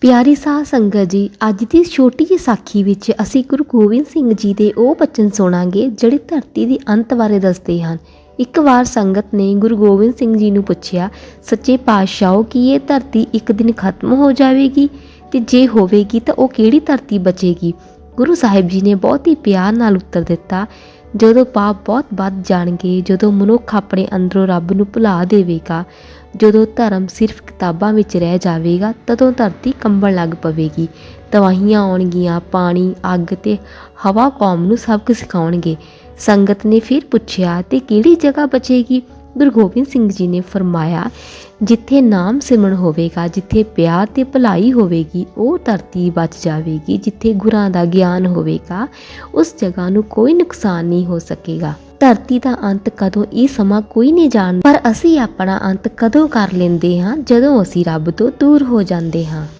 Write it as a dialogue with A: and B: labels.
A: ਪਿਆਰੀ ਸਾਧ ਸੰਗਤ ਜੀ, ਅੱਜ ਦੀ ਛੋਟੀ ਜਿਹੀ ਸਾਖੀ ਵਿੱਚ ਅਸੀਂ ਗੁਰੂ ਗੋਬਿੰਦ ਸਿੰਘ ਜੀ ਦੇ ਉਹ ਬਚਨ ਸੁਣਾਂਗੇ, ਜਿਹੜੇ ਧਰਤੀ ਦੇ ਅੰਤ ਬਾਰੇ ਦੱਸਦੇ ਹਨ। ਇੱਕ ਵਾਰ ਸੰਗਤ ਨੇ ਗੁਰੂ ਗੋਬਿੰਦ ਸਿੰਘ ਜੀ ਨੂੰ ਪੁੱਛਿਆ, ਸੱਚੇ ਪਾਤਸ਼ਾਹ, ਕੀ ਇਹ ਧਰਤੀ ਇੱਕ ਦਿਨ ਖਤਮ ਹੋ ਜਾਵੇਗੀ? ਤੇ ਜੇ ਹੋਵੇਗੀ ਤਾਂ ਉਹ ਕਿਹੜੀ ਧਰਤੀ ਬਚੇਗੀ? ਗੁਰੂ ਸਾਹਿਬ ਜੀ ਨੇ ਬਹੁਤ ਹੀ ਪਿਆਰ ਨਾਲ ਉੱਤਰ ਦਿੱਤਾ ਜਦੋਂ ਪਾਪ ਬਹੁਤ ਵੱਧ ਜਾਣਗੇ, ਜਦੋਂ ਮਨੁੱਖ ਆਪਣੇ ਅੰਦਰੋਂ ਰੱਬ ਨੂੰ ਭੁਲਾ ਦੇਵੇਗਾ, ਜਦੋਂ ਧਰਮ ਸਿਰਫ ਕਿਤਾਬਾਂ ਵਿੱਚ ਰਹਿ ਜਾਵੇਗਾ, ਤਦੋਂ ਧਰਤੀ ਕੰਬਣ ਲੱਗ ਪਵੇਗੀ। ਤਵਾਹੀਆਂ ਆਉਣਗੀਆਂ, ਪਾਣੀ, ਅੱਗ ਤੇ ਹਵਾ ਕੌਮ ਨੂੰ ਸਭ ਸਬਕ ਸਿਖਾਉਣਗੇ। ਸੰਗਤ ਨੇ ਫਿਰ ਪੁੱਛਿਆ, ਤੇ ਕਿਹੜੀ ਜਗ੍ਹਾ ਬਚੇਗੀ? ਗੁਰੂ ਗੋਬਿੰਦ ਸਿੰਘ ਜੀ ਨੇ ਫਰਮਾਇਆ, ਜਿੱਥੇ ਨਾਮ ਸਿਮਰਨ ਹੋਵੇਗਾ, ਜਿੱਥੇ ਪਿਆਰ ਤੇ ਭਲਾਈ ਹੋਵੇਗੀ, ਉਹ ਧਰਤੀ ਬਚ ਜਾਵੇਗੀ, ਜਿੱਥੇ ਗੁਰਾਂ ਦਾ ਗਿਆਨ ਹੋਵੇਗਾ, ਉਸ ਜਗ੍ਹਾ ਨੂੰ ਕੋਈ ਨੁਕਸਾਨ ਨਹੀਂ ਹੋ ਸਕੇਗਾ। ਧਰਤੀ ਦਾ ਅੰਤ ਕਦੋਂ ਇਹ ਸਮਾਂ ਕੋਈ ਨਹੀਂ ਜਾਣਦਾ ਪਰ ਅਸੀਂ ਆਪਣਾ ਅੰਤ ਕਦੋਂ ਕਰ ਲੈਂਦੇ ਹਾਂ, ਜਦੋਂ ਅਸੀਂ ਰੱਬ ਤੋਂ ਦੂਰ ਹੋ ਜਾਂਦੇ ਹਾਂ।